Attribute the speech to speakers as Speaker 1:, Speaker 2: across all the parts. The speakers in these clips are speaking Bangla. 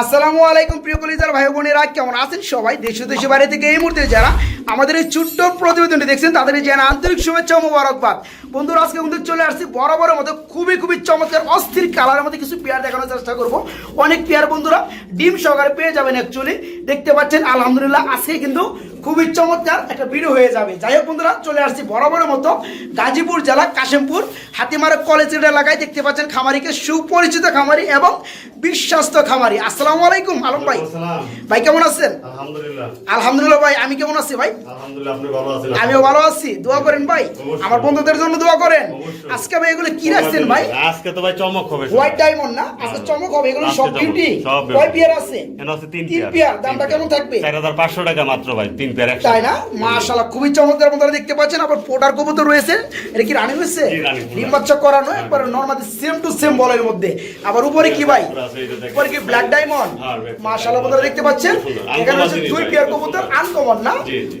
Speaker 1: আসসালামু আলাইকুম, প্রিয় কলিজার ভাই বোনেরা, কেমন আছেন সবাই? দেশ দেশে বাইরে থেকে এই মুহূর্তে যারা আমাদের এই ছোট্ট প্রতিবেদনটি দেখছেন, তাদের যেন আন্তরিক শুভেচ্ছা ও মোবারকবাদ। বন্ধুরা, আজকে কিন্তু চলে আসছি বরাবরের মতো, খুবই খুবই চমৎকার, অস্থির কালারের মধ্যে কিছু পেয়ার দেখানোর চেষ্টা করব। অনেক পেয়ার বন্ধুরা, ডিম সহকারে পেয়ে যাবেন অ্যাকচুয়ালি দেখতে পাচ্ছেন, আলহামদুলিল্লাহ, আজকে কিন্তু খুবই চমৎকার একটা ভিডিও হয়ে যাবে। যাই হোক বন্ধুরা চলে আসছি বরাবরের মতো গাজীপুর জেলা কাশিমপুর হাতিমারা কলেজ এলাকায়। দেখতে পাচ্ছেন খামারিকে সুপরিচিত খামারি এবং বিশ্বস্ত খামারি। আসসালামু আলাইকুম আলম ভাই। ভাই কেমন আছেন?
Speaker 2: আলহামদুলিল্লাহ।
Speaker 1: আলহামদুলিল্লাহ ভাই আমি কেমন আছি ভাই?
Speaker 2: আলহামদুলিল্লাহ আপনি ভালো আছেন?
Speaker 1: আমিও ভালো আছি। দোয়া করেন ভাই। আমার বন্ধুদের জন্য দোয়া করেন। আজকে ভাই এগুলো কি রাখছেন ভাই?
Speaker 2: আজকে তো ভাই চমক হবে
Speaker 1: হোয়াইট ডায়মন্ড না? আজকে চমক হবে। এগুলো সব বিউটি কয় পেয়ার আছে?
Speaker 2: এখানে আছে তিন পেয়ার
Speaker 1: দামটা কেমন থাকবে?
Speaker 2: চার হাজার পাঁচশো টাকা মাত্র ভাই তিন।
Speaker 1: তাই না? মাশাআল্লাহ খুবই চমৎকার বন্ধুরা দেখতে পাচ্ছেন আবার পোটার কবুতর রয়েছে। এটা কি রানী হয়েছে? ডিম বাচ্চা করানো একবার নর্মালি সেম টু সেম বলের মধ্যে। আবার উপরে কি ভাই। উপরে কি ব্ল্যাক ডায়মন্ড
Speaker 2: black
Speaker 1: বন্ধুরা দেখতে পাচ্ছেন এখানে হচ্ছে দুই পেয়ার। কবুতর আনকমন না।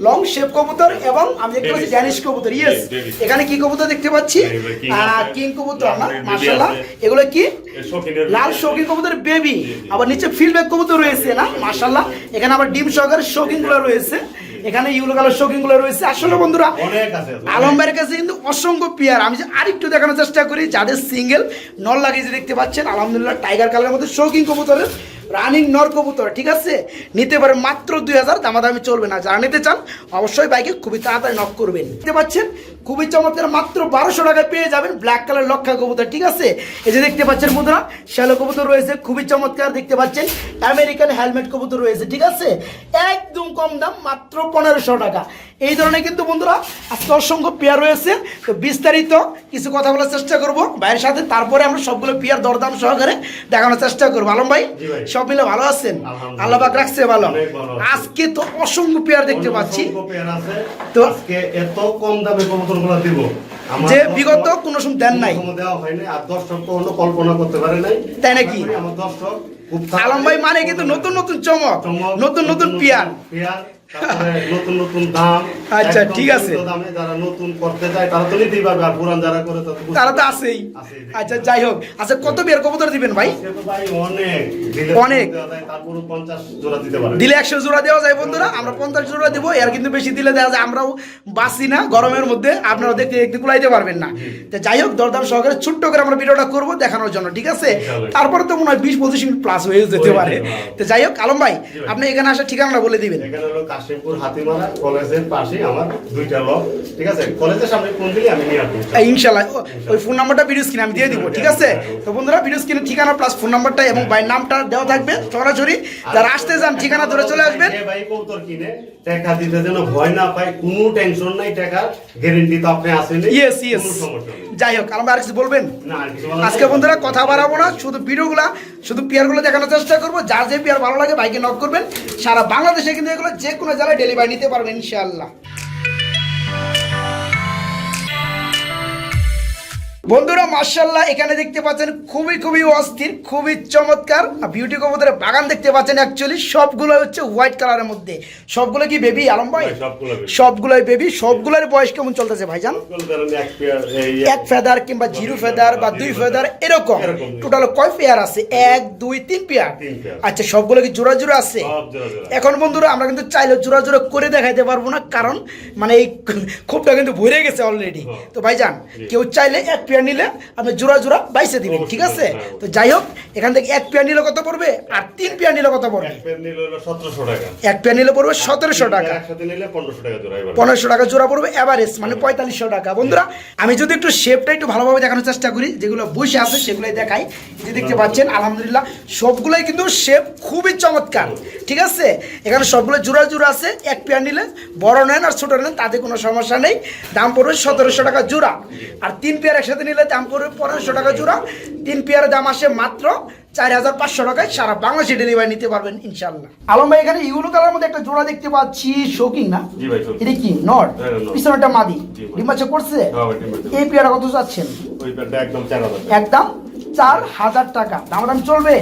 Speaker 1: লং শেপ কবুতর এবং আমি দেখতে পাচ্ছি ড্যানিশ কবুতর ইয়েস এখানে কি কবুতর দেখতে পাচ্ছি? কিং কবুতর না?
Speaker 2: আছে।
Speaker 1: এগুলো কি? লাল শৌখিন কবুতরের বেবি। আবার নিচে ফিল্ডব্যাক কবুতর রয়েছে না? মাশাআল্লাহ। এখানে আবার ডিম সহকারে শৌখিনগুলো রয়েছে। এখানে ইউলো কালার শৌখিনগুলো রয়েছে। আসলে বন্ধুরা আলম ভাইয়ের কাছে কিন্তু অসংখ্য পেয়ার। আমি যে আরেকটু দেখানোর চেষ্টা করি যাদের সিঙ্গেল নল লাগিয়েছে দেখতে পাচ্ছেন আলহামদুলিল্লাহ টাইগার কালারের মধ্যে শোকিং কবুতরের রানিং নর কবুতর ঠিক আছে? নিতে পারে মাত্র দুই হাজার, দামাদামি চলবে না। যারা নিতে চান, অবশ্যই বাইকে খুবই তাড়াতাড়ি নক করবেন। দেখতে পাচ্ছেন, খুবই চমৎকার, মাত্র বারোশো টাকায় পেয়ে যাবেন ব্ল্যাক কালার লক্ষা কবুতর, ঠিক আছে? এই যে দেখতে পাচ্ছেন মুদ্রা শ্যালো কবুতর রয়েছে, খুবই চমৎকার, দেখতে পাচ্ছেন, আমেরিকান হেলমেট কবুতর রয়েছে, ঠিক আছে? একদম কম দাম, মাত্র পনেরোশো টাকা। এই ধরনের কিন্তু বন্ধুরা, আজকে অসংখ্য পেয়ার রয়েছে। তো বিস্তারিত কিছু কথা বলার চেষ্টা করব। ভাইয়ের সাথে, তারপরে আমরা সবগুলো পেয়ার দরদাম সহকারে দেখানোর চেষ্টা করব। আলম ভাই। সব মিলে ভালো আছেন?
Speaker 2: আল্লাহবাক
Speaker 1: আল্লাহ পাক রাখছে ভালো। আজকে তো অসংখ্য পেয়ার দেখতে পাচ্ছি। তো-
Speaker 2: আজকে এত কম দামে কবুতরগুলো দিব।
Speaker 1: যে বিগত কোনো সময় দেন নাই।
Speaker 2: দেওয়া হয়নি আর দর্শক অন্য কল্পনা করতে পারে নাই।
Speaker 1: তাই নাকি?
Speaker 2: আমার দর্শক
Speaker 1: আলম ভাই মানে কিন্তু নতুন নতুন চমক নতুন নতুন পেয়ার।
Speaker 2: নতুন নতুন দাম
Speaker 1: আচ্ছা, ঠিক আছে।
Speaker 2: দামে যারা নতুন করতে চায় তারা তো নিতেই পারবে আর পুরান যারা করে তারা তো বুঝতে
Speaker 1: তারা তো
Speaker 2: পারবে।
Speaker 1: আছেই
Speaker 2: আছেই।
Speaker 1: আচ্ছা যাই হোক আচ্ছা কত পেয়ার কবুতর দিবেন ভাই
Speaker 2: আজকে তো ভাই অনেক
Speaker 1: অনেক।
Speaker 2: তারপরে 50 জোড়া দিতে পারে
Speaker 1: দিলে একশো জোড়া দেওয়া যায় বন্ধুরা আমরা পঞ্চাশ জোড়া দেবো এর কিন্তু বেশি দিলে দেওয়া যায় আমরাও বাসি না গরমের মধ্যে আপনারা দেখতে দেখতে কুলাইতে পারবেন না তো যাই হোক দরদাম সহকারে ছোট্ট করে আমরা ভিডিওটা করব দেখানোর জন্য ঠিক আছে। তারপরে তো মনে হয় বিশ পঁচিশ মিনিট প্লাস হয়ে যেতে পারে। তো যাই হোক আলম ভাই। আপনি এখানে আসার ঠিকানাটা বলে দিবেন
Speaker 2: এখানে কাশিমপুর হাতিমারা কলেজের পাশে আমার দুইটা লক। ঠিক আছে? কলেজের সামনে কোন দিলে আমি নিয়ে আসব?
Speaker 1: এই ইনশাল্লাহ ওই ফোন নাম্বারটা ভিডিও স্ক্রিনে আমি দিয়ে দিব ঠিক আছে? তো বন্ধুরা ভিডিও স্ক্রিনে ঠিকানা প্লাস ফোন নাম্বারটা এবং নামটা দেওয়া থাকবে। সরাসরি যারা আসতে যান ঠিকানা ধরে চলে আসবেন।
Speaker 2: ভাই কবুতর কিনে টাকা দিতে যেন ভয় না পাই কোনো টেনশন নাই টাকা গ্যারেন্টি তো আপনি আসেন
Speaker 1: ইয়েস ইয়েস যাই হোক আর ভাই আর কিছু বলবেন? আজকে বন্ধুরা কথা বাড়াবো না শুধু ভিডিওগুলো শুধু পেয়ারগুলো দেখানোর চেষ্টা করব। যার যে পেয়ার ভালো লাগে ভাইকে নক করবেন। সারা বাংলাদেশে কিন্তু এগুলো যে কোনো জেলায় ডেলিভারি নিতে পারবেন ইনশাআল্লাহ। বন্ধুরা মার্শাল্লাহ এখানে দেখতে পাচ্ছেন খুবই খুবই অস্থির খুবই চমৎকার। বিউটি কবুতরের বাগান দেখতে পাচ্ছেন অ্যাকচুয়ালি সবগুলো হচ্ছে হোয়াইট কালারের মধ্যে। সবগুলো কি বেবি আলম ভাই?
Speaker 2: ভাই, সবগুলো
Speaker 1: সবগুলোই বেবি সবগুলোর বয়স কেমন চলতেছে ভাইজান?
Speaker 2: এক
Speaker 1: ফেদার কিংবা জিরো ফেদার বা দুই ফেদার এরকম। টোটাল কয় পেয়ার আছে? এক দুই তিন পেয়ার আচ্ছা সবগুলো কি জোড়া জোড়া আছে? এখন বন্ধুরা আমরা কিন্তু চাইলে জোড়া জোড়া করে দেখাইতে পারব না কারণ মানে এই খুবটা কিন্তু ভরে গেছে অলরেডি
Speaker 2: হ্যাঁ।
Speaker 1: তো ভাইজান
Speaker 2: জি।
Speaker 1: কেউ চাইলে এক পেয়ার নিলে আপনি জোড়া জোড়া বাইসে দিবেন ঠিক আছে। তো যাই হোক এখান থেকে এক পেয়ার নিলে কত পড়বে? আর তিন পেয়ার নিলে কত পড়বে?
Speaker 2: এক পেয়ার নিলে হলো 1700 টাকা।
Speaker 1: এক পেয়ার নিলে পড়বে সতেরোশো টাকা।
Speaker 2: একসাথে নিলে 1500 টাকা জোড়া এবার।
Speaker 1: পনেরোশো টাকা জোড়া পড়বে এভারেজ মানে পঁয়তাল্লিশশো টাকা। বন্ধুরা আমি যদি একটু শেপটা একটু ভালোভাবে দেখানোর চেষ্টা করি যেগুলো বসে আছে সেগুলোই দেখাই। যে দেখতে পাচ্ছেন আলহামদুলিল্লাহ সবগুলোই কিন্তু শেপ খুবই চমৎকার ঠিক আছে? এখানে সবগুলো জোড়া জোড়া আছে এক পেয়ার নিলে বড় নেন আর ছোট নেন তাতে কোনো সমস্যা নেই। দাম পড়বে সতেরোশো টাকা জোড়া। আর তিন পেয়ার একসাথে নিলে দাম পড়বে পনেরোশো টাকা জোড়া। তিন পেয়ারের দাম আসে মাত্র চার হাজার পাঁচশো টাকায়। সারা বাংলাদেশে ডেলিভারি নিতে পারবেন ইনশাল্লাহ আলম ভাই এখানে ইউলো কালার মধ্যে একটা জোড়া দেখতে পাচ্ছি শৌকিং না। এটা কি নট
Speaker 2: হ্যাঁ।
Speaker 1: পিছনেটা মাদি।
Speaker 2: ভাই।
Speaker 1: করছে?
Speaker 2: হ্যাঁ।
Speaker 1: এই পেয়ারা কত চাচ্ছেন?
Speaker 2: একদম
Speaker 1: চার হাজার টাকা। দাম দাম চলবে?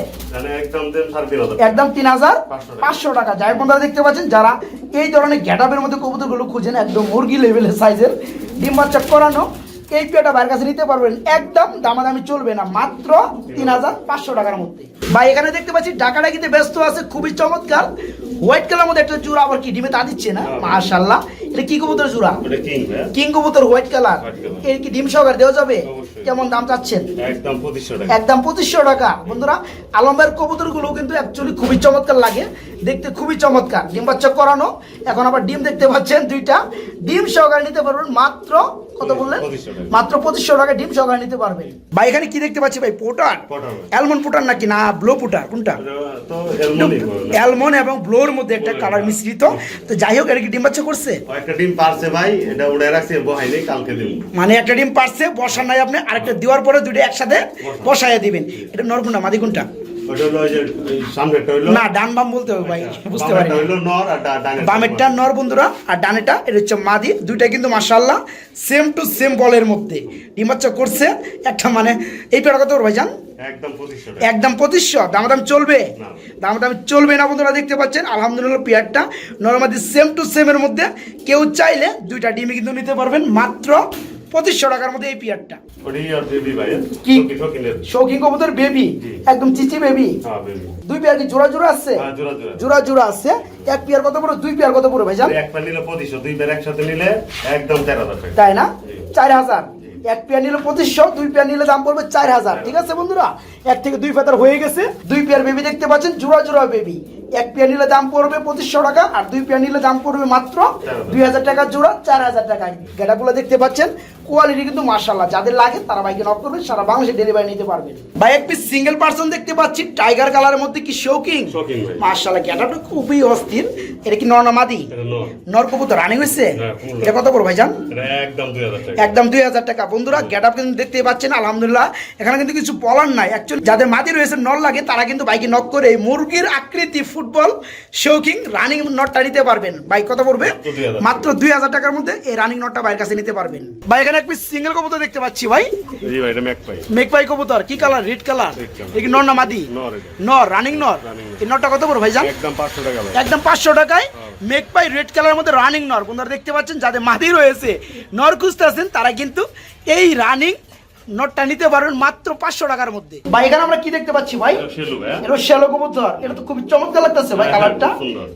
Speaker 2: একদম দেন 3500
Speaker 1: একদম তিন হাজার
Speaker 2: পাঁচশো টাকা।
Speaker 1: পাঁচশো টাকা। যাই বন্ধুরা দেখতে পাচ্ছেন যারা এই ধরনের গ্যাটাপের মধ্যে কবুতরগুলো খুঁজেন একদম মুরগি লেভেলের সাইজের ডিম বাচ্চা করানো এই পেয়ারটা ভাইয়ের কাছে নিতে পারবেন। একদম দামাদামি চলবে না মাত্র তিন হাজার পাঁচশো টাকার মধ্যে। ভাই এখানে দেখতে পাচ্ছি ডাকাটা কিন্তু ব্যস্ত আছে খুবই চমৎকার। হোয়াইট কালার মধ্যে একটা জোড়া আবার কি ডিমে তা দিচ্ছে না? মাশাল্লাহ এটা কি কবুতর জোড়া?
Speaker 2: কিং
Speaker 1: কবুতর হোয়াইট কালারের কি ডিম সহকারে দেওয়া যাবে? কেমন দাম চাচ্ছেন?
Speaker 2: একদম পঁচিশশো টাকা।
Speaker 1: একদম পঁচিশশো টাকা। বন্ধুরা আলমের কবুতরগুলো কিন্তু অ্যাকচুয়ালি খুবই চমৎকার লাগে। দেখতে খুবই চমৎকার। ডিম বাচ্চা করানো। এখন আবার ডিম দেখতে পাচ্ছেন দুইটা। ডিম সহকারে নিতে পারবেন মাত্র কত বললেন? মাত্র পঁচিশশো টাকা ডিম সহকারে নিতে পারবেন ভাই এখানে কি দেখতে পাচ্ছি ভাই? পোটার। অ্যালমন্ড পোটার নাকি? না ব্লো পোটার কোনটা?
Speaker 2: তো এলমনি
Speaker 1: অ্যালমন এবং ব্লোর মধ্যে একটা কালার মিশ্রিত। তো যাই হোক এটা কি ডিম বাচ্চা করছে?
Speaker 2: একটা ডিম পারছে ভাই এটা উড়ে রাখছে বহাই নেই কালকে দিব।
Speaker 1: মানে একটা ডিম পারছে বসার নাই আপনি আরেকটা দেওয়ার পরে দুটো একসাথে বসাইয়া দিবেন। এটা নরকুন্ডা মাদি কোনটা? না ডান বাম বলতে হবে ভাই বুঝতে পারি
Speaker 2: বামেরটা নর
Speaker 1: বন্ধুরা আর ডানেটা এটা হচ্ছে মাদি। দুইটা কিন্তু মাশাল্লাহ সেম টু সেম বলের মধ্যে। ডিমাচ্চা করছে একটা মানে এই পেয়ারা কত ভাই জান
Speaker 2: একদম পঁচিশশো টাকা
Speaker 1: একদম পঁচিশশো দাম দাম চলবে?
Speaker 2: না।
Speaker 1: দাম দাম চলবে না বন্ধুরা দেখতে পাচ্ছেন আলহামদুলিল্লাহ পেয়ারটা নর্মাদি সেম টু সেমের মধ্যে। কেউ চাইলে দুইটা ডিমে কিন্তু নিতে পারবেন মাত্র পঁচিশশো টাকার মধ্যে এই পেয়ারটা। কি? শৌখিন কবুতর বেবি একদম চিচি বেবি
Speaker 2: হ্যাঁ
Speaker 1: দুই পেয়ার কি জোড়া জোড়া আছে?
Speaker 2: হ্যাঁ জোড়া জোড়া।
Speaker 1: আছে। এক পেয়ার কত পড়ো দুই পেয়ার কত পড়ো ভাইজান?
Speaker 2: এক নিলে পঁচিশশো দুই পেয়ার একসাথে নিলে একদম চার হাজার
Speaker 1: তাই না? চার হাজার। এক পেয়ার নিলে পঁচিশশো দুই পেয়ার নিলে দাম পড়বে চার হাজার। ঠিক আছে বন্ধুরা? এক থেকে দুই হয়ে গেছে। দুই পেয়ার বেবি দেখতে পাচ্ছেন জোড়া জোড়া বেবি এক পেয়ার নিলে দাম পড়বে পঁচিশশো টাকা আর দুই পেয়ার নিলে দাম পড়বে মাত্র দুই হাজার টাকা জোড়া চার হাজার টাকায়। গেটাগুলো দেখতে পাচ্ছেন কোয়ালিটি কিন্তু মার্শাল্লাহ যাদের লাগে তারা বাইকে নক করবেন সারা বাংলাদেশে ডেলিভারি নিতে পারবেন ভাই এক পিস সিঙ্গেল পার্সন দেখতে পাচ্ছি টাইগার কালারের মধ্যে কি শৌকিং। মার্শাল্লাহ গেটাটা খুবই অস্থির। এটা কি নর্নামাদি
Speaker 2: এটা নর।
Speaker 1: নর কবুতর রানিং হয়েছে?
Speaker 2: হ্যাঁ,
Speaker 1: এটা কত করে ভাইজান?
Speaker 2: একদম দুই হাজার টাকা।
Speaker 1: বন্ধুরা গেট আপ কিন্তু দেখতে পাচ্ছেন আলহামদুলিল্লাহ। এখানে কিন্তু কিছু বলার নাই। অ্যাকচুয়ালি যাদের মাদি রয়েছে নর লাগে তারা কিন্তু বাইকে নক করে এই মুরগির আকৃতি ফুটবল শৌকিং রানিং নটটা নিতে পারবেন। বাইক কত পড়বে?
Speaker 2: মাত্র 2000
Speaker 1: দুই হাজার টাকার মধ্যে এই রানিং নটটা বাইরের কাছে নিতে পারবেন। ভাই এখানে এক পিস সিঙ্গেল কবুতর দেখতে পাচ্ছি ভাই।
Speaker 2: জি ভাই এটা ম্যাক পাই
Speaker 1: কবুতর কি কালার রেড কালার কি নর না মাদি?
Speaker 2: নর
Speaker 1: রানিং নর। এই কত
Speaker 2: একদম টাকা ভাই।
Speaker 1: একদম টাকায়? রেড কালারের মধ্যে রানিং নর। বন্ধুরা দেখতে পাচ্ছেন যাদের মাদি রয়েছে নর খুঁজতে আছেন তারা কিন্তু এই রানিং নটটা নিতে পারবেন মাত্র পাঁচশো টাকার মধ্যে। ভাই এখানে আমরা কি দেখতে পাচ্ছি ভাই?
Speaker 2: এটা
Speaker 1: শ্যালো কবুতর। এটা তো খুবই চমৎকার লাগতেছে ভাই
Speaker 2: হ্যাঁ,
Speaker 1: কালারটা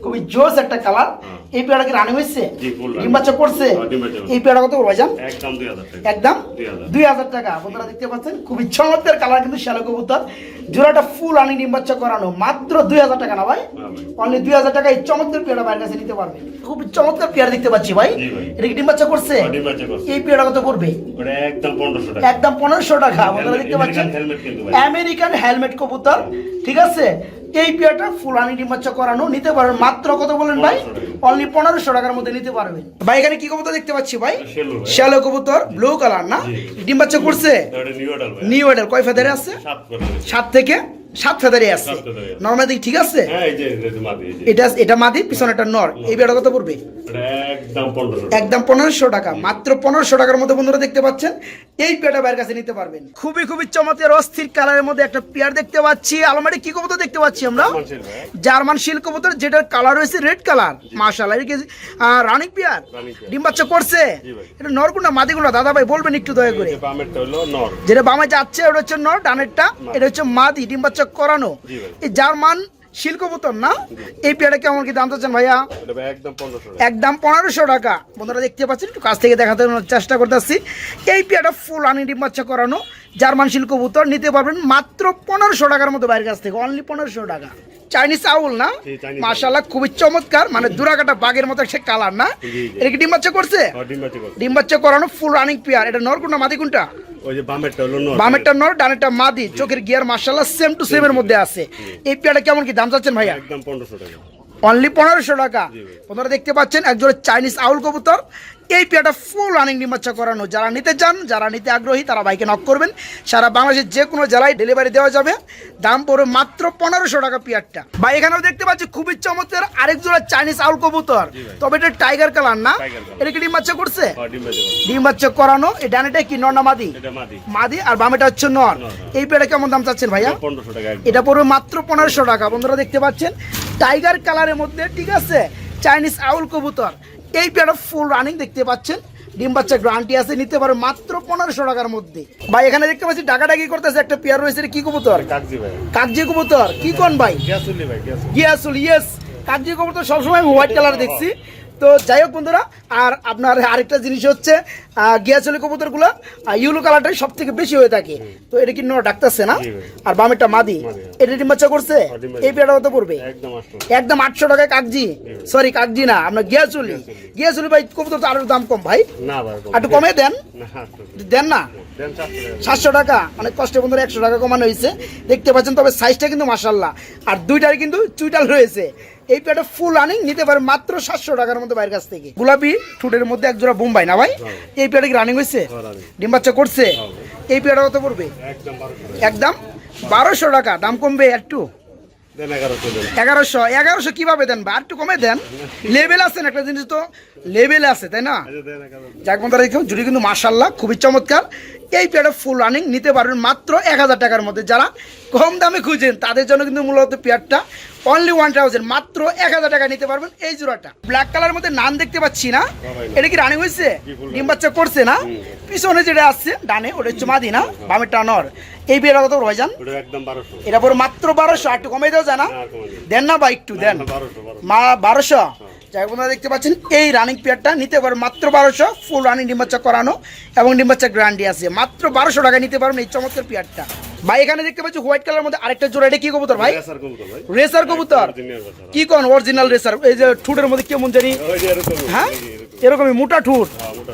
Speaker 1: খুবই জোস একটা কালার
Speaker 2: হ্যাঁ।
Speaker 1: এই পেয়ারা কি রানিং হয়েছে?
Speaker 2: জি,
Speaker 1: ডিম বাচ্চা করছে?
Speaker 2: হ্যাঁ, ডিম বাচ্চা করছে।
Speaker 1: এই পেয়ারা কত বলব জান
Speaker 2: একদম দুই হাজার টাকা।
Speaker 1: একদম?
Speaker 2: 2000
Speaker 1: দুই হাজার টাকা। বন্ধুরা দেখতে পাচ্ছেন খুবই চমৎকার কালার কিন্তু শ্যালো কবুতর। জোড়াটা ফুল আনি ডিম বাচ্চা করানো। মাত্র দুই হাজার টাকা না ভাই?
Speaker 2: হ্যাঁ
Speaker 1: অনলি দুই হাজার টাকা এই চমৎকার পেয়ারা বাইরের কাছে নিতে পারবে। খুব চমৎকার পেয়ারা দেখতে পাচ্ছি ভাই। এটা কি ডিম বাচ্চা করছে?
Speaker 2: হ্যাঁ।
Speaker 1: এই পেয়ারা কত
Speaker 2: করবে একদম পনেরোশো টাকা।
Speaker 1: বন্ধুরা দেখতে পাচ্ছেন। আমেরিকান হেলমেট কবুতর ঠিক আছে? এই পেয়ারটা ফুলানি ডিম বাচ্চা করানো নিতে পারবেন। মাত্র কত বলেন ভাই? অনলি পনেরোশো টাকার মধ্যে নিতে পারবেন। ভাই এখানে কি কবুতর দেখতে পাচ্ছি ভাই?
Speaker 2: শ্যালো
Speaker 1: কবুতর ব্লু কালার না?
Speaker 2: জি।
Speaker 1: ডিম বাচ্চা করছে?
Speaker 2: নিউ অর্ডার
Speaker 1: নিউ এডাল কয় ফেদারে আছে?
Speaker 2: সাত
Speaker 1: থেকে? সাত ফেদারে আছে। নর্মালি ঠিক আছে?
Speaker 2: হ্যাঁ।
Speaker 1: এটা এটা মাদি পিছনে একটা নর। এই বেড়া কত পড়বে?
Speaker 2: একদম পনেরোশো টাকা।
Speaker 1: একদম পনেরোশো টাকা। মাত্র পনেরোশো টাকার মধ্যে বন্ধুরা দেখতে পাচ্ছেন এই পেয়ারটা বাইরের কাছে নিতে পারবেন। খুবই খুবই চমৎকার অস্থির কালারের মধ্যে একটা পেয়ার দেখতে পাচ্ছি। আলমারি কি কবুতর দেখতে পাচ্ছি আমরা? জার্মান শিল্ক কবুতর যেটার কালার রয়েছে রেড কালার এটা কি রানিক পেয়ার।
Speaker 2: Running pair.
Speaker 1: ডিম বাচ্চা করছে। এটা নরকুন্ডা মাদিগুন্ডা দাদা ভাই বলবেন একটু দয়া করে।
Speaker 2: এই যে বামেরটা হলো নর।
Speaker 1: যেটা বামে যাচ্ছে ওটা হচ্ছে নর ডানেরটা। এটা হচ্ছে মাদি ডিম বাচ্চা করানো। এই জার্মান শিল্কবুতর না? এই পেয়ারটা কেমন কি দাম চাচ্ছেন ভাইয়া?
Speaker 2: একদম পনেরোশো টাকা।
Speaker 1: বন্ধুরা দেখতে পাচ্ছেন একটু কাছ থেকে দেখাতে চেষ্টা করতেছি। এই পেয়ারটা ফুল আনি ডিম বাচ্চা করানো জার্মান শিল্ক কবুতর। নিতে পারবেন মাত্র পনেরোশো টাকার মতো বাইরের কাছ থেকে অনলি পনেরোশো টাকা। চাইনিজ আউল না? মাশাল্লাহ খুবই চমৎকার। মানে দুরাকাটা বাঘের মতো একটা কালার না। এটা কি ডিম বাচ্চা করছে?
Speaker 2: আর ডিম বাচ্চা করছে।
Speaker 1: ডিম বাচ্চা করানো ফুল রানিং পেয়ার। এটা নর কোনটা মাদি কোনটা
Speaker 2: ওই যে বামেরটা হলো নর
Speaker 1: বামেরটা নর ডানেরটা মাদি চোখের গিয়ার সেম টু সেম এর মধ্যে আছে। এই পেয়ারটা কেমন কি দাম চাচ্ছেন ভাইয়া?
Speaker 2: একদম পনেরোশো টাকা।
Speaker 1: অনলি পনেরোশো টাকা। আপনারা দেখতে পাচ্ছেন একজোড়া চাইনিজ আউল কবুতর। এই পেয়ারটা ফুল রানিং ডিমাচ্ছা করানো। যারা নিতে চান যারা নিতে আগ্রহী তারা বাইকে নক করবেন। সারা বাংলাদেশের যে কোনো জেলায় ডেলিভারি দেওয়া যাবে। দাম পড়বে মাত্র পনেরোশো টাকা পেয়ারটা। ভাই এখানেও দেখতে পাচ্ছি খুবই চমৎকার আরেক জোড়া চাইনিজ আউল কবুতর। তবে এটা টাইগার কালার না? এটা কি ডিম বাচ্চা করছে?
Speaker 2: আর ডিম বাচ্চা করছে।
Speaker 1: ডিম বাচ্চা করানো। এই ডানেটা কি নর না মাদি?
Speaker 2: মাদি।
Speaker 1: আর বামেটা হচ্ছে নর। এই পেয়ারটা কেমন দাম চাচ্ছেন ভাইয়া? এটা পড়বে মাত্র পনেরোশো টাকা। বন্ধুরা দেখতে পাচ্ছেন টাইগার কালারের মধ্যে ঠিক আছে চাইনিজ আউল কবুতর। এই পেয়ারটা ফুল রানিং দেখতে পাচ্ছেন। ডিম বাচ্চা গ্রান্টি আছে নিতে পারে মাত্র পনেরোশো টাকার মধ্যে। ভাই এখানে দেখতে পাচ্ছি ডাকাডাকি করতেছে একটা পেয়ার রয়েছে কি কবুতর?
Speaker 2: কাকজি
Speaker 1: কবুতর কি কোন ভাই?
Speaker 2: গিয়াসুল
Speaker 1: ইয়েস কাকজি কবুতর সবসময় হোয়াইট কালার দেখছি। তো যাই হোক বন্ধুরা আর আপনার আরেকটা জিনিস হচ্ছে গিয়াচলি কবুতরগুলো ইউলো কালারটাই সব থেকে বেশি হয়ে থাকে। তো এটা কি নর ডাকতেছে না? আর বামেরটা মাদি। এটা ডিম বাচ্চা করছে? এই পেয়ারটা কত পড়বে?
Speaker 2: একদম
Speaker 1: আটশো টাকায় কাগজি সরি কাগজি না আপনার গিয়াচুলি। গিয়াচুলি। ভাই কবুতর তো আরও দাম কম ভাই। একটু কমে দেন। দেন না? সাতশো টাকা। অনেক কষ্টে বন্ধুরা একশো টাকা কমানো হয়েছে। দেখতে পাচ্ছেন তবে সাইজটা কিন্তু মাসাল্লাহ আর দুইটার কিন্তু চুইটাল রয়েছে। এই প্যাটা ফুল আনি নিতে পারে মাত্র সাতশো টাকার মধ্যে বাইরের কাছ থেকে। গোলাপি ঠুটের মধ্যে এক জোড়া বোম্বাই না ভাই? এই প্যাটা কি রানিং হয়েছে?
Speaker 2: হ্যাঁ,
Speaker 1: ডিম বাচ্চা করছে? এই প্যাটা কত পড়বে?
Speaker 2: একদম বারোশো টাকা।
Speaker 1: দাম কমবে একটু?
Speaker 2: এগারোশো
Speaker 1: এগারোশো। কীভাবে দেন বা একটু কমে দেন। লেভেল আছে না একটা জিনিস তো? লেভেল আছে তাই না? বন্ধুরা দেখুন জুড়ি কিন্তু মার্শাল্লাহ খুবই চমৎকার। এই পেয়ারটা ফুল রানিং নিতে পারবেন মাত্র এক হাজার টাকার মধ্যে। যারা কম দামে খুঁজেন তাদের জন্য কিন্তু মূলত পেয়ারটা অনলি ওয়ান থাউজেন্ড মাত্র এক হাজার টাকা নিতে পারবেন এই জোড়াটা। ব্ল্যাক কালার মধ্যে নান দেখতে পাচ্ছি না। এটা কি রানিং হয়েছে? ডিম বাচ্চা করছে না? পিছনে যেটা আসছে ডানে ওটা হচ্ছে মাদি না বামের টানর। এই পেয়ারটা কত
Speaker 2: একদম বারোশো।
Speaker 1: এটা পরে মাত্র বারোশো আর একটু কমে দেওয়া যায় না
Speaker 2: দিন।
Speaker 1: না বা একটু দেন। মা বারোশো? যাই বন্ধুরা দেখতে পাচ্ছেন এই রানিং পেয়ারটা নিতে পারবেন মাত্র বারোশো ফুল রানিং ডিম্বাচ্চা করানো এবং ডিম্বাচ্চা গ্রান্ডি আছে। মাত্র বারোশো টাকা নিতে পারবেন এই চমৎকার পেয়ারটা ভাই এখানে দেখতে পাচ্ছি হোয়াইট কালার মধ্যে আরেকটা জোড়া এটা কি কবুতর ভাই?
Speaker 2: রেসার কবুতর
Speaker 1: রেসার কবুতর? কি কোন অরিজিনাল রেসার এই যে ঠুটের মধ্যে কেমন জানি? হ্যাঁ। এরকমই। মোটা ঠুট।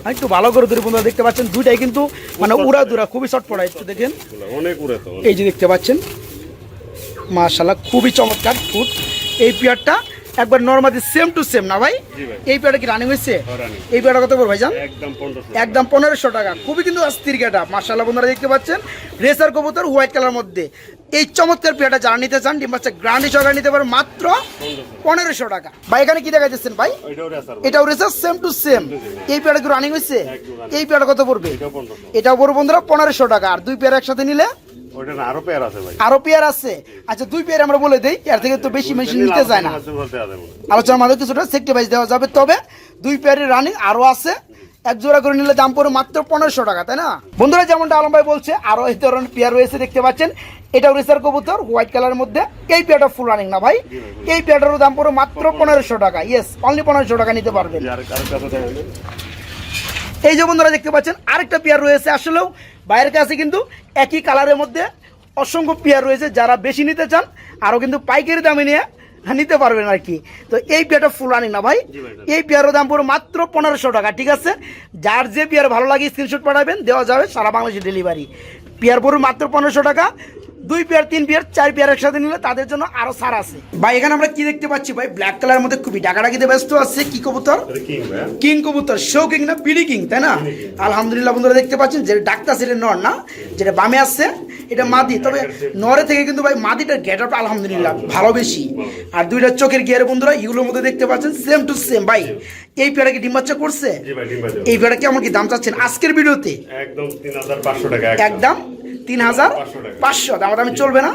Speaker 2: হ্যাঁ,
Speaker 1: একটু ভালো করে ধরে বন্ধুরা দেখতে পাচ্ছেন দুইটাই কিন্তু মানে উড়া দুরা খুবই শর্ট পড়া একটু দেখেন।
Speaker 2: অনেক উড়ে তো
Speaker 1: এই যে দেখতে পাচ্ছেন মাশাল্লাহ খুবই চমৎকার ফুট এই পেয়ারটা একবার নর্মালি সেম টু সেম না ভাই? এই পেয়ারটা কি রানিং হয়েছে?
Speaker 2: হ্যাঁ,
Speaker 1: এই পেয়ারটা কত পড়বে ভাইজান একদম পনেরোশো টাকা। খুবই কিন্তু অস্থির গেটা। মার্শাল্লাহ বন্ধুরা দেখতে পাচ্ছেন। রেসার কবুতর হোয়াইট কালার মধ্যে। এই চমৎকার পেয়ারটা যারা নিতে চান ডিম বাচ্চা গ্রান্ডি সহকারে নিতে পারেন মাত্র পনেরোশো টাকা। ভাই এখানে কি দেখা যাচ্ছেন ভাই। এটাও রেসার সেম টু সেম এই পেয়ারটা কি রানিং হয়েছে? এই পেয়ারটা কত পড়বে?
Speaker 2: এটাও
Speaker 1: পড়বে বন্ধুরা পনেরোশো টাকা। আর দুই পেয়ার একসাথে নিলে
Speaker 2: আরও পেয়ার আছে ভাই।
Speaker 1: আরও পেয়ার আছে? আচ্ছা দুই পেয়ার আমরা বলে দেই এর থেকে তো বেশি মেশিন নিতে যায় না। আলোচনার মাধ্যমে কিছুটা সেক্টি দেওয়া যাবে। তবে দুই পেয়ারের রানিং আরও আছে। এক জোড়া করে নিলে দাম পড়ে মাত্র পনেরোশো টাকা তাই না? বন্ধুরা যেমনটা আলম ভাই বলছে আরও এই ধরনের পেয়ার রয়েছে দেখতে পাচ্ছেন। এটাও রেসার কবুতর হোয়াইট কালারের মধ্যে। এই পেয়ারটা ফুল রানিং না ভাই। এই পেয়ারটারও দাম পড়ে মাত্র পনেরোশো টাকা। ইয়েস অনলি পনেরোশো টাকা নিতে পারবেন
Speaker 2: আর আর কাছে দেখেন
Speaker 1: এই যে বন্ধুরা দেখতে পাচ্ছেন আরেকটা পেয়ার রয়েছে আসলেও বাইরের কাছে কিন্তু একই কালারের মধ্যে অসংখ্য পেয়ার রয়েছে যারা বেশি নিতে চান আরও কিন্তু পাইকারি দামে নিয়ে নিতে পারবেন আর কি। তো এই পেয়ারটা ফুল আনি না ভাই এই পেয়ারের দাম পুরো মাত্র পনেরোশো টাকা ঠিক আছে? যার যে পেয়ার ভালো লাগে স্ক্রিনশট পাঠাবেন দেওয়া যাবে সারা বাংলাদেশে ডেলিভারি পেয়ার পড়বে মাত্র পনেরোশো টাকা দুই পেয়ার তিন পেয়ার চার পেয়ার একসাথে নিলে তাদের জন্য আরও ছাড় আছে। ভাই এখানে আমরা কি দেখতে পাচ্ছি? ভাই ব্ল্যাক কালারের মধ্যে খুবই ডাকাডাকিতে ব্যস্ত আছে। কি কবুতর?
Speaker 2: এটা কি ভাই।
Speaker 1: কিং কবুতর শো কিং না পিডি কিং তাই না? আলহামদুলিল্লাহ বন্ধুরা দেখতে পাচ্ছেন যে ডাক্তার সেটা নর না যেটা বামে আসছে এটা মাদি। তবে নরে থেকে কিন্তু ভাই মাদিটার গেট আপ আলহামদুলিল্লাহ ভালো বেশি। আর দুইটা চোখের গিয়ার বন্ধুরা এগুলোর মধ্যে দেখতে পাচ্ছেন সেম টু সেম ভাই এই পেয়ারা কি ডিম বাচ্চা করছে?
Speaker 2: জি ভাই ডিম বাজে
Speaker 1: এই পেয়ারা কেমন কি দাম চাচ্ছেন আজকের ভিডিওতে?
Speaker 2: একদম তিন হাজার পাঁচশো টাকা
Speaker 1: একদম? তিন হাজার
Speaker 2: 500 টাকা।
Speaker 1: পাঁচশো। দামাদামি চলবে না।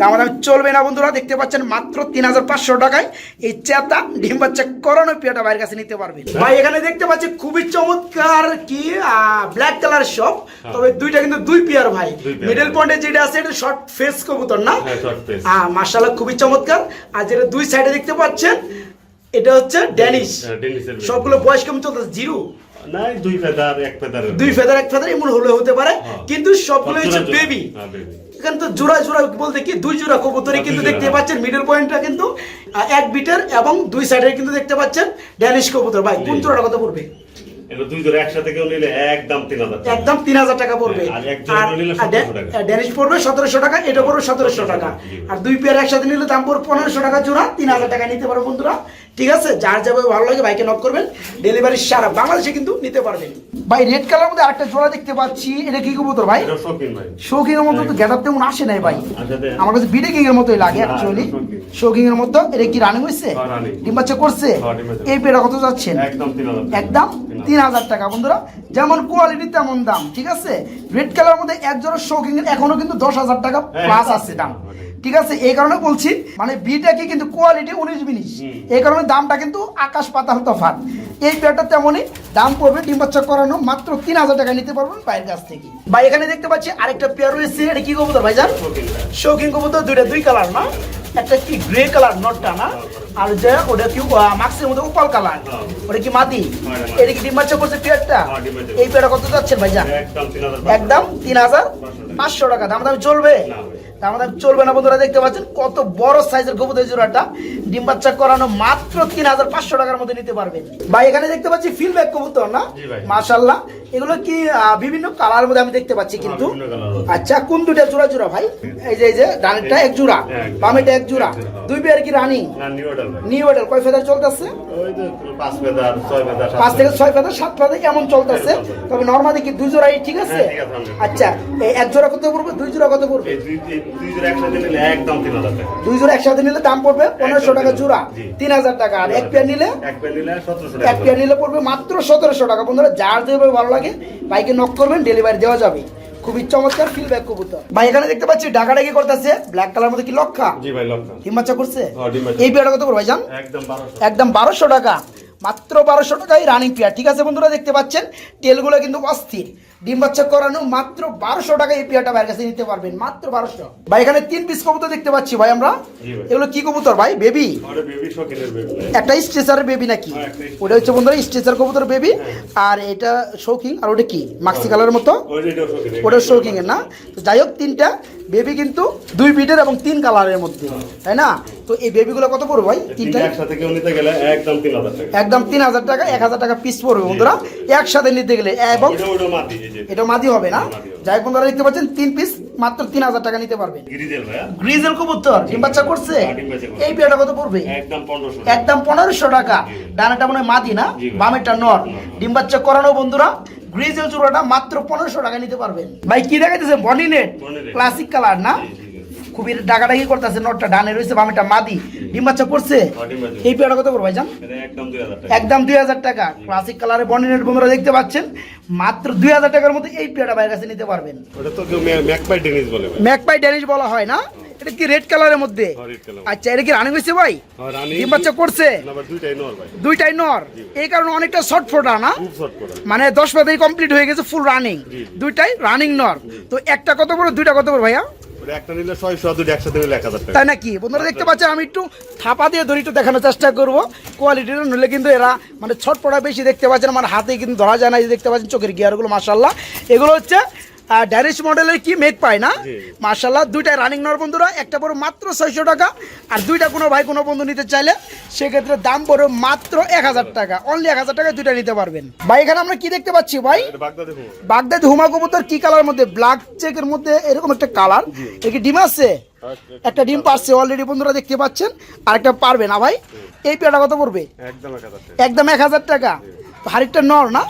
Speaker 1: দামাদামি চলবে না বন্ধুরা দেখতে পাচ্ছেন মাত্র তিন হাজার পাঁচশো টাকায় এই চেতা ডিম বাচ্চা করানো পেয়াটা বাইরের কাছে নিতে পারবেন। ভাই এখানে দেখতে পাচ্ছি খুবই চমৎকার কি ব্ল্যাক কালার শপ তবে দুইটা কিন্তু দুই পেয়ার ভাই। মিডল পয়েন্টে যেটা আছে এটা শর্ট ফেস কবুতর না?
Speaker 2: হ্যাঁ।
Speaker 1: হ্যাঁ মার্শাল্লাহ খুবই চমৎকার। আর যেটা দুই সাইডে দেখতে পাচ্ছেন এটা হচ্ছে ড্যানিশ
Speaker 2: হ্যাঁ।
Speaker 1: সবগুলো বয়স কেমন চলতেছে? জিরো
Speaker 2: দুই ফেদার এক ফেদার
Speaker 1: দুই ফেদার এক ফেদার এমন হলে হতে পারে।
Speaker 2: হ্যাঁ।
Speaker 1: কিন্তু হচ্ছে বেবি।
Speaker 2: হ্যাঁ
Speaker 1: এখানে তো জোড়া জোড়া বলতে কি? দুই জোড়া কবুতরই
Speaker 2: হ্যাঁ,
Speaker 1: কিন্তু দেখতে
Speaker 2: হ্যাঁ।
Speaker 1: পাচ্ছেন। মিডল পয়েন্টটা কিন্তু এক বিটের এবং দুই সাইডে কিন্তু দেখতে পাচ্ছেন ড্যানিশ কবুতর। ভাই কোন জোড়াটা কত পড়বে?
Speaker 2: এটা দুই জোড়া একসাথে কেউ নিলে একদম তিন হাজার টাকা।
Speaker 1: একদম তিন হাজার টাকা পড়বে।
Speaker 2: হ্যাঁ, আর এক জোড়া
Speaker 1: আর-
Speaker 2: নিলে
Speaker 1: আর ড্যা-
Speaker 2: 1700 টাকা।
Speaker 1: আর ড্যানিশ পড়বে সতেরোশো টাকা এটা পড়বে সতেরোশো টাকা। আর দুই পেয়ার একসাথে নিলে দাম পড়বে পনেরোশো টাকা জোড়া তিন হাজার টাকা নিতে পারো বন্ধুরা। ঠিক আছে? যার যাবে ভালো লাগে ভাইকে নক করবেন। ডেলিভারি সারা বাংলাদেশে কিন্তু নিতে পারবেন। ভাই রেড কালার মধ্যে আরেকটা জোড়া দেখতে পাচ্ছি। এটা কি কবুতর ভাই?
Speaker 2: এটা শৌখিন ভাই।
Speaker 1: শৌখিনের মতো তো গেটার তেমন আসে নাই ভাই।
Speaker 2: আচ্ছা
Speaker 1: আমার কাছে বিডে কিং এর মতোই লাগে অ্যাকচুয়ালি
Speaker 2: শৌখিন।
Speaker 1: এর মতো। এটা কি রানিং হয়েছে
Speaker 2: হ্যাঁ।
Speaker 1: ডিম বাচ্চা করছে?
Speaker 2: হ্যাঁ,
Speaker 1: এই পেটা কত যাচ্ছেন?
Speaker 2: একদম তিন হাজার টাকা।
Speaker 1: বন্ধুরা। যেমন কোয়ালিটি তেমন দাম ঠিক আছে? রেড কালার মধ্যে এক জোড়া শৌখিং এর এখনও কিন্তু দশ হাজার টাকা
Speaker 2: হ্যাঁ,
Speaker 1: প্লাস আছে দাম। ঠিক আছে? এই কারণে বলছি মানে বিটা কি কিন্তু কোয়ালিটি উনিশ বিনিশ এই কারণে দামটা কিন্তু আকাশ পাতাল তফাৎ। এই পেয়ারটা তেমনই দাম পড়বে ডিম বাচ্চা করানো মাত্র তিন হাজার টাকা নিতে পারবেন ভাইয়ের কাছ থেকে। ভাই এখানে দেখতে পাচ্ছি আরেকটা পেয়ার রয়েছে। এটা কি কবুতর ভাই। ভাইজান শৌখিন কবুতর দুইটা দুই কালার না? একটা কি গ্রে কালার নটটা না? আর যে ওটা কি মাক্সের মধ্যে উপাল কালার ওটা কি মাদি। এটা কি ডিম বাচ্চা করছে পেয়ারটা
Speaker 2: হ্যাঁ,
Speaker 1: এই পেয়ারটা কত যাচ্ছেন
Speaker 2: তিন হাজার
Speaker 1: একদম তিন হাজার পাঁচশো টাকা। দাম দাম চলবে দাম চলবে না বন্ধুরা দেখতে পাচ্ছেন কত বড় সাইজের কবুতর জোড়াটা। ডিম বাচ্চা করানো মাত্র তিন হাজার পাঁচশো টাকার মধ্যে নিতে পারবেন ভাই এখানে দেখতে পাচ্ছি ফিল ব্যাগ কবুতর না। মাশাল্লাহ এগুলো কি বিভিন্ন কালার মধ্যে আমি দেখতে পাচ্ছি কিন্তু? আচ্ছা কোন দুটা জোড়া জোড়া ভাই? এই যে এই যে ডানেরটা এক জোড়া
Speaker 2: হ্যাঁ।
Speaker 1: বামেটা এক জোড়া। দুই পেয়ার কি রানিং
Speaker 2: নিউ অর্ডার
Speaker 1: কয় ফেদার চলতেছে?
Speaker 2: পাঁচ
Speaker 1: থেকে ছয় ফেদার সাত ফেদার এমন চলতেছে। তবে নর্মালি কি দুই জোড়াই ঠিক আছে?
Speaker 2: হ্যাঁ।
Speaker 1: আচ্ছা এই এক জোড়া কত পড়বে? দুই জোড়া কত পড়বে?
Speaker 2: দুই জোড়া একসাথে নিলে
Speaker 1: জোড়া দাম পড়বে পনেরোশো টাকা জোড়া। তিন হাজার টাকা। আর এক পেয়ার নিলে?
Speaker 2: এক পেয়ার নিলে
Speaker 1: পড়বে মাত্র সতেরোশো টাকা। বন্ধুরা যার যেভাবে ভালো লাগে বাইকে নক করবেন ডেলিভারি দেওয়া যাবে। খুবই চমৎকার ফিল ব্যাক কবুতর। ভাই এখানে দেখতে পাচ্ছি ডাকা ডাকি করতেছে। ব্ল্যাক কালার মধ্যে কি লক্ষা?
Speaker 2: জি ভাই লক্ষণ
Speaker 1: ডিম করছে?
Speaker 2: হ্যাঁ।
Speaker 1: এই পেয়ারটা কত করে ভাইজান?
Speaker 2: একদম বারোশো।
Speaker 1: একদম বারোশো টাকা। মাত্র বারোশো টাকায় রানিং পেয়ার ঠিক আছে বন্ধুরা দেখতে পাচ্ছেন? তেলগুলো কিন্তু অস্থির। ডিম বাচ্চা করানো মাত্র বারোশো টাকা এই পেয়ারটা ভাইয়ের কাছে নিতে পারবেন মাত্র বারোশো। ভাই এখানে তিন পিস কবুতর দেখতে পাচ্ছি ভাই আমরা। এগুলো কি কবুতর ভাই? বেবি একটা স্ট্রেচারের বেবি নাকি?
Speaker 2: হ্যাঁ।
Speaker 1: ওটা হচ্ছে বন্ধুরা স্ট্রেচার কবুতর বেবি আর এটা শৌকিং আর ওটা কি? মাক্সি কালারের মতো? ওটা শৌকিং এর না? তো যাই হোক তিনটা। বেবি কিন্তু দুই বিটের এবং তিন কালারের মধ্যে তাই না? তো এই বেবিগুলো কত পড়বে ভাই? তিনটা?
Speaker 2: একসাথে কেউ নিতে গেলে একদম তিন হাজার টাকা।
Speaker 1: একদম তিন হাজার টাকা এক হাজার টাকা পিস পড়বে বন্ধুরা। একসাথে নিতে গেলে এবং এটা মাদি হবে না। যাই বন্ধুরা দেখতে পাচ্ছেন তিন পিস মাত্র তিন হাজার টাকা নিতে পারবে।
Speaker 2: গ্রিজেল
Speaker 1: কবুতর ডিম বাচ্চা করছে। এই পেয়ারটা কত পড়বে?
Speaker 2: একদম পনেরোশো
Speaker 1: টাকা। ডানাটা মনে হয় মাদি না? বামেরটা নর। ডিম বাচ্চা করানো বন্ধুরা গ্রিজেল চূড়াটা মাত্র পনেরোশো টাকা নিতে পারবেন। ভাই কি দেখাইতেছে? বডি নেট ক্লাসিক কালার না। খুবই ডাকাডাকি করতেছে নটটা ডানে রয়েছে বামেরটা মাদি। ডিম বাচ্চা করছে। এই পেয়ারটা কত করব ভাইজান?
Speaker 2: একদম দুই হাজার টাকা।
Speaker 1: ক্লাসিক কালারের বন্ডিনেট বন্ধুরা দেখতে পাচ্ছেন। মাত্র দুই হাজার টাকার মধ্যে এই পেয়ারা বাইরের কাছে নিতে পারবেন।
Speaker 2: ওটা তো কেউ ম্যাকপাই ডেনিস বলে ভাই।
Speaker 1: ম্যাকপাই ড্যানিশ বলা হয় না? এটা কি রেড কালারের মধ্যে?
Speaker 2: হ্যাঁ, color।
Speaker 1: আচ্ছা এটা কি রানিং হয়েছে ভাই?
Speaker 2: হ্যাঁ,
Speaker 1: ডিম বাচ্চা করছে?
Speaker 2: দুইটাই নর
Speaker 1: এই কারণে অনেকটা শর্ট ফোটা না? মানে দশ পাতাই কমপ্লিট হয়ে গেছে ফুল রানিং দুইটাই রানিং নর। তো একটা কত বড় দুইটা কত বড় ভাইয়া?
Speaker 2: নিলে নিলে
Speaker 1: তাই নাকি? বন্ধুরা দেখতে পাচ্ছেন আমি একটু থাপা দিয়ে ধরে একটু দেখানোর চেষ্টা করব। কোয়ালিটিটা নইলে কিন্তু এরা মানে ছটপটা বেশি দেখতে পাচ্ছেন আমার হাতে কিন্তু ধরা যায় না যে দেখতে পাচ্ছেন চোখের গিয়ারগুলো মার্শাল্লাহ এগুলো হচ্ছে ড্যানিশ মডেলের কি মেক পায় না। মার্শাল্লাহ দুইটা রানিং নর বন্ধুরা একটা পড়ো মাত্র ছয়শো টাকা আর দুইটা কোনো ভাই কোনো বন্ধু নিতে চাইলে সেক্ষেত্রে দাম পড়ো মাত্র এক হাজার টাকা। অনলি এক হাজার টাকায় দুইটা নিতে পারবেন। ভাই এখানে আমরা কি দেখতে পাচ্ছি ভাই? বাগদাদি হুমা। কবুতর কি কালার মধ্যে? ব্ল্যাক চেকের মধ্যে এরকম একটা কালার এ কি ডিম আছে? একটা ডিম পারছে অলরেডি বন্ধুরা দেখতে পাচ্ছেন। আর একটা পারবে না ভাই? এই পেয়ারটা কত পড়বে?
Speaker 2: একদম এক হাজার টাকা।
Speaker 1: হাড়িটা নর না?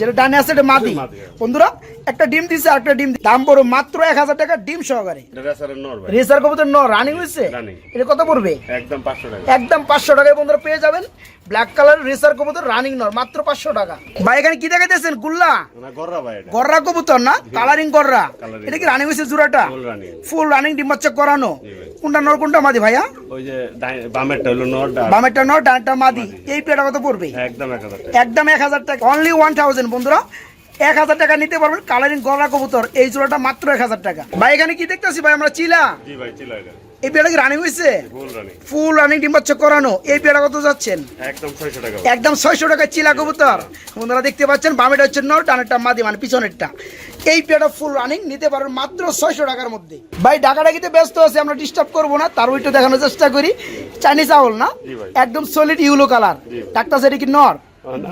Speaker 1: যেটা ডানে আছে এটা মাদি।
Speaker 2: হ্যাঁ।
Speaker 1: বন্ধুরা একটা ডিম দিছে আর একটা ডিম দাম পড়বে মাত্র এক হাজার টাকা ডিম সহকারে। রেসার কবুতর নর রানিং হয়েছে। এটা কত পড়বে?
Speaker 2: একদম পাঁচশো টাকা।
Speaker 1: একদম পাঁচশো টাকায় বন্ধুরা পেয়ে যাবেন। ব্ল্যাক কালার রেসার কবুতর রানিং নর মাত্র পাঁচশো টাকা। ভাই এখানে কি দেখাইতেছেন? গুল্লা?
Speaker 2: না গররা ভাই এটা।
Speaker 1: গররা কবুতর না? কালারিং গররা। এটা কি রানিং হয়েছে জোড়াটা?
Speaker 2: ফুল রানিং
Speaker 1: ডিম বাচ্চা করানো। কোনটা নর কোনটা মাদি ভাইয়া?
Speaker 2: ওই যে বামেরটা হলো নর
Speaker 1: বামেরটা নর ডানটা মাদি। এই পেটা কত পড়বে?
Speaker 2: একদম
Speaker 1: একদম এক হাজার টাকা অনলি ওয়ান থাউজেন্ড বন্ধুরা। এক হাজার টাকা নিতে পারবেন কালারিং গররা কবুতর এই জোড়াটা মাত্র এক হাজার টাকা। ভাই এখানে কি দেখতেছি ভাই আমরা? চিলা? এই পেটা কি রানিং হয়েছে
Speaker 2: ফুল রানিং
Speaker 1: ডিম বাচ্চা করানো। এই পেটা কত যাচ্ছেন?
Speaker 2: একদম ছয়শো টাকা।
Speaker 1: চিলা কবুতর। বন্ধুরা দেখতে পাচ্ছেন বামেটা হচ্ছে নর ডানেরটা মাদি মানে পিছনেরটা। এই পেয়ারটা ফুল রানিং নিতে পারবেন মাত্র ছয়শো টাকার মধ্যে। ভাই ডাকাডাকিতে ব্যস্ত আছে আমরা ডিস্টার্ব করব না তার ওইটা দেখানোর চেষ্টা করি। চাইনিজ আউল না? একদম সলিড ইউলো কালার। ডাক্তার সেটা কি নর?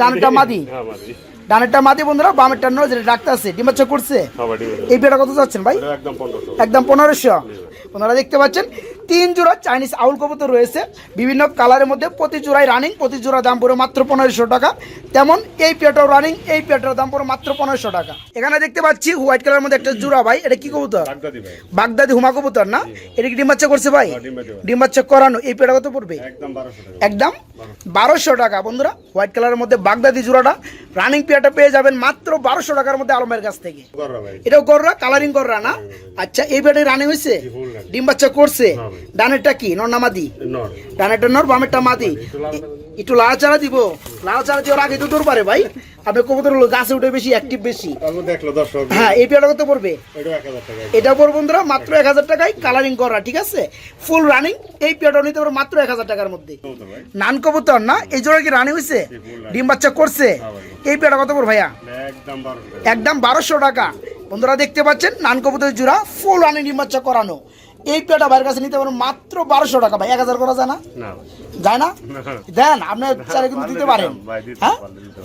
Speaker 1: ডানেরটা মাদি?
Speaker 2: হ্যাঁ মাদি।
Speaker 1: ডানেরটা মাদি বন্ধুরা বামেরটা নয় যেটা ডাক্তার আছে। ডিমাচ্ছা করছে। এই বিয়েটা কত চাচ্ছেন ভাই?
Speaker 2: একদম পনেরোশো।
Speaker 1: আপনারা দেখতে পাচ্ছেন তিন জোড়া চাইনিজ আউল কবুতর রয়েছে। বিভিন্ন কালারের মধ্যে প্রতি জোড়ায় রানিং প্রতি জোড়া দাম পড়ে মাত্র পনেরোশো টাকা। তেমন এই পেটাও রানিং এই পেটার দাম পড়ে মাত্র পনেরোশো টাকা। এখানে দেখতে পাচ্ছি হোয়াইট কালারের মধ্যে একটা জোড়া ভাই এটা কি কবুতর?
Speaker 2: বাগদাদি
Speaker 1: হুমা কবুতর না? এটা কি ডিম বাচ্চা করছে ভাই?
Speaker 2: হ্যাঁ, ডিম বাচ্চা
Speaker 1: করানো এই পেটা কত পড়বে?
Speaker 2: একদম বারোশো টাকা।
Speaker 1: বন্ধুরা হোয়াইট কালারের মধ্যে বাগদাদি জোড়াটা রানিং পেয়ারটা পেয়ে যাবেন মাত্র বারোশো টাকার মধ্যে আলমের কাছ থেকে। এটাও গররা কালারিং গররা না? আচ্ছা এই পেটে রানিং হয়েছে? ডিম বাচ্চা করছে।
Speaker 2: হ্যাঁ
Speaker 1: ডানেরটা কি?
Speaker 2: নর
Speaker 1: ডানেরটা নর বামেরটা মাদি?
Speaker 2: একটু লাল করে
Speaker 1: একটু লাল চারা দিব। লাল চারা দেওয়ার আগে তো তোর পারে ভাই। আপনি কবুতর হলো গাছে উঠে বেশি অ্যাক্টিভ বেশি। হ্যাঁ এই পেয়ারটা কত পড়বে?
Speaker 2: এটা
Speaker 1: পড়বে বন্ধুরা মাত্র এক হাজার টাকায় কালারিং করা ঠিক আছে? ফুল রানিং এই পেয়ারটা নিতে পারো মাত্র এক হাজার টাকার মধ্যে। নান কবুতর না? এই জোড়া কি রানি হয়েছে ডিম বাচ্চা করছে? এই পেয়ারটা কত পড়বে ভাইয়া?
Speaker 2: একদম
Speaker 1: একদম বারোশো টাকা। বন্ধুরা দেখতে পাচ্ছেন নান কবুতর জোড়া ফুল রানিং ডিম বাচ্চা করানো। এই পেয়ারটা বাইরের কাছে নিতে পারো মাত্র বারোশো টাকা ভাই এক হাজার করা যায় না? যায় না। দেন আপনার চারে কিন্তু দিতে পারেন। হ্যাঁ?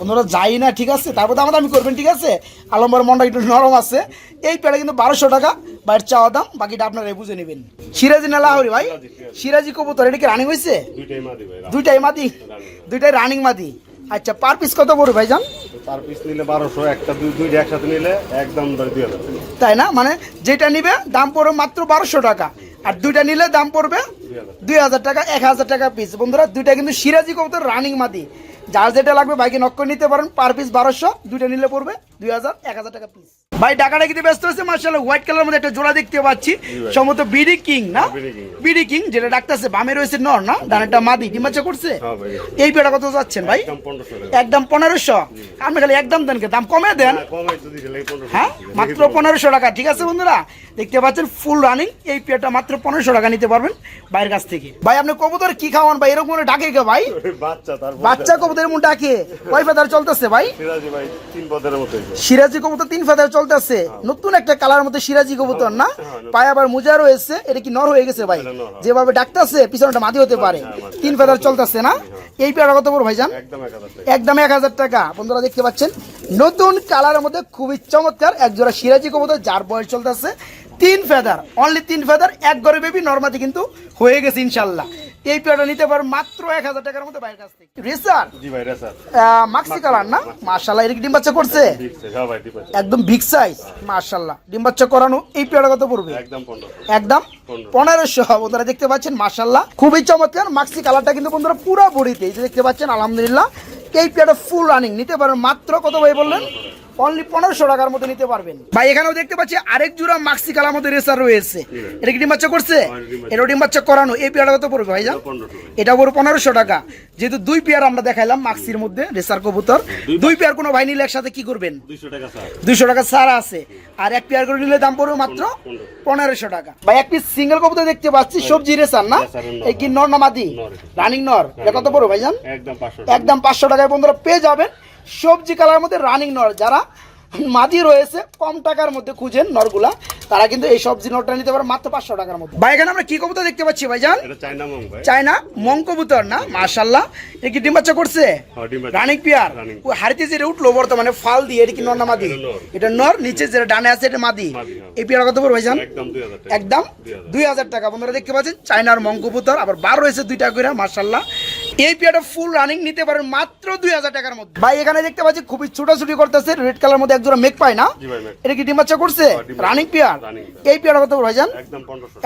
Speaker 2: দিতাম।
Speaker 1: যাই না ঠিক আছে? তারপর দাম দামি করবেন ঠিক আছে? আলম্বর মনটা একটু নরম আছে। এই পেড়ে কিন্তু বারোশো টাকা বাইরের চাওয়া দাম বাকিটা আপনারা বুঝে নেবেন। সিরাজি না লাহরি ভাই? সিরাজি কবুতর এটা কি রানিং হয়েছে?
Speaker 2: দুইটাই মাদি
Speaker 1: দুইটাই মাদি? দুইটাই রানিং মাদি। আচ্ছা পার পিস কত পড়বে ভাইজান?
Speaker 2: পিস নিলে বারোশো, একটা, দুই একসাথে নিলে একদম
Speaker 1: তাই না? মানে যেটা নিবে, দাম পড়বে মাত্র বারোশো টাকা। আর দুইটা নিলে দাম পড়বে দুই হাজার টাকা, এক হাজার টাকা পিস বন্ধুরা, দুইটা কিন্তু সিরাজি কবুতর রানিং মাদি। যার যেটা লাগবে বাইকে নক্ষ নিতে পারেন পার পিস বারোশো, দুইটা নিলে পড়বে দুই হাজার এক হাজার টাকা পিস ভাই টাকাটা কিন্তু ব্যস্ত হচ্ছে মার্শাল হোয়াইট কালার মধ্যে একটা জোড়া দেখতে পাচ্ছি। সম্ভবত বিডি কিং না?
Speaker 2: BD king.
Speaker 1: যেটা ডাকতেছে বামে রয়েছে নর না? ডানেরটা মাদি ডিমাচা করছে?
Speaker 2: হ্যাঁ
Speaker 1: এই পেটা কত যাচ্ছেন ভাই?
Speaker 2: একদম পনেরোশো
Speaker 1: আপনি খালি একদম দেন? দাম কমে দেন।
Speaker 2: হ্যাঁ,
Speaker 1: হ্যাঁ মাত্র পনেরোশো টাকা ঠিক আছে বন্ধুরা? দেখতে পাচ্ছেন ফুল রানিং এই পেয়ারটা মাত্র পনেরোশো টাকা নিতে পারবেন বাইরের কাছ থেকে। ভাই আপনি কবুতর কি খাওয়ান ভাই? এরকম করে ডাকে কে ভাই?
Speaker 2: বাচ্চা তারপর
Speaker 1: বাচ্চা কবুতরের মন ডাকে। কয় ফেদার চলতেছে ভাই?
Speaker 2: ভাই তিন পদের মতো হয়েছে
Speaker 1: সিরাজি কবুতর তিন ফেদার চলতেছে। নতুন একটা কালার মধ্যে সিরাজি কবুতর না? পায়ে আবার মোজা রয়েছে এটা কি নর হয়ে গেছে ভাই?
Speaker 2: হ্যাঁ।
Speaker 1: যেভাবে ডাকতেছে পিছনটা মাদি হতে পারে।
Speaker 2: হ্যাঁ।
Speaker 1: তিন ফেদার চলতেছে না? এই পেয়ারা কত বড় ভাইজান?
Speaker 2: একদম এক হাজার টাকা।
Speaker 1: একদম এক হাজার টাকা। বন্ধুরা দেখতে পাচ্ছেন নতুন কালারের মধ্যে খুবই চমৎকার একজোড়া সিরাজি কবুতর যার বয়স চলতেছে তিন ফেদার অনলি তিন ফেদার এক ঘরে বেবি নর্মাদি কিন্তু হয়ে গেছে ইনশাল্লাহ। এই পেয়ারটা নিতে পারো মাত্র এক হাজার টাকার মধ্যে বাইরের কাছ থেকে। রেসার
Speaker 2: জি ভাই রেসার
Speaker 1: মাক্সি কালার না? মার্শাল্লাহ এর কি ডিম বাচ্চা করছে?
Speaker 2: হ্যাঁ
Speaker 1: একদম বিগ সাইজ মার্শাল্লাহ ডিম বাচ্চা করানো এই পেয়ারটা কত পড়বে?
Speaker 2: একদম
Speaker 1: পনেরোশো। বন্ধুরা দেখতে পাচ্ছেন মার্শাল্লাহ খুবই চমৎকার মাক্সি কালারটা কিন্তু বন্ধুরা পুরো বড়িতে এই যে দেখতে পাচ্ছেন আলহামদুলিল্লাহ এই পেয়ারটা ফুল রানিং নিতে পারেন মাত্র কত ভাই বললেন? অনলি পনেরোশো টাকার মধ্যে নিতে পারবেন। ভাই এখানেও দেখতে পাচ্ছি আরেক জোড়া মাক্সি কালার মধ্যে রেসার রয়েছে। এটা কি ডিম বাচ্চা করছে? এটা ডিম বাচ্চা। করানো। এই পেয়ারটা কত পড়বে ভাইজান?
Speaker 2: পনেরোশো
Speaker 1: এটা পুরো পনেরোশো টাকা। যেহেতু দুই পেয়ার আমরা দেখাইলাম মাক্সির মধ্যে রেসার কবুতর। দুই পেয়ার কোনো ভাই নিলে একসাথে কি করবেন?
Speaker 2: দুইশো টাকা স্যার
Speaker 1: দুশো টাকা ছাড় আছে। আর এক পেয়ার করে নিলে দাম পড়বে মাত্র পনেরোশো টাকা। ভাই এক পিস সিঙ্গেল কবুতর দেখতে পাচ্ছি সবজি রেসার না। এই কি নর না মাদি? রানিং নর। এটা কত পড়বে ভাইজান?
Speaker 2: একদম পাঁচশো
Speaker 1: একদম পাঁচশো টাকায় বন্ধুরা পেয়ে যাবেন। সবজি কালার মধ্যে রানিং নর। যারা মাদি রয়েছে কম টাকার মধ্যে খুঁজেন নরগুলা তারা কিন্তু এই সবজি নরটা নিতে পারে মাত্র পাঁচশো টাকার মধ্যে। ভাই এখানে আমরা কি কবুতর দেখতে পাচ্ছি ভাইজান?
Speaker 2: চাইনা মং
Speaker 1: চায়না মং কবুতর না? মার্শাল্লাহ এ কি ডিম বাচ্চা করছে? Running peer
Speaker 2: running.
Speaker 1: ও হাড়িতে যেটা উঠল বর্তমানে ফাল দিয়ে এটা কি নর না মাদি?
Speaker 2: এটা নর।
Speaker 1: নিচে যেটা ডানে আছে এটা মাদি।
Speaker 2: হ্যাঁ।
Speaker 1: এই পিয়ার কত পড়বে ভাইজান?
Speaker 2: একদম দুই হাজার টাকা।
Speaker 1: একদম দুই হাজার। টাকা। বন্ধুরা দেখতে পাচ্ছেন চায়নার মং কবুতর। আবার বার রয়েছে দুইটা করে মার্শাল্লাহ এই পিয়ারটা ফুল রানিং নিতে পারেন মাত্র দুই হাজার টাকার মধ্যে। ভাই এখানে দেখতে পাচ্ছি খুবই ছোটাছুটি করতেছে রেড কালার মধ্যে একজোড়া মেঘ পায় না।
Speaker 2: ভাই।
Speaker 1: এটা কি ডিম বাচ্চা করছে?
Speaker 2: হ্যাঁ।
Speaker 1: Running peer?
Speaker 2: রানিং
Speaker 1: এই পিয়ারটা কত পড়বে ভাইজান?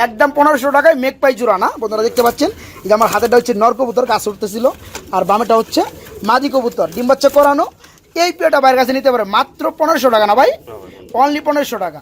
Speaker 1: একদম পনেরোশো টাকায় মেঘ পাই জোড়া না? বন্ধুরা দেখতে পাচ্ছেন এই যে আমার হাতেটা হচ্ছে নর কবুতর গাছ উঠতেছিল আর বামেটা হচ্ছে মাদি কবুতর ডিম বাচ্চা করানো। এই পেটা বাইরের কাছে নিতে পারে মাত্র পনেরোশো টাকা না ভাই? অনলি পনেরোশো টাকা।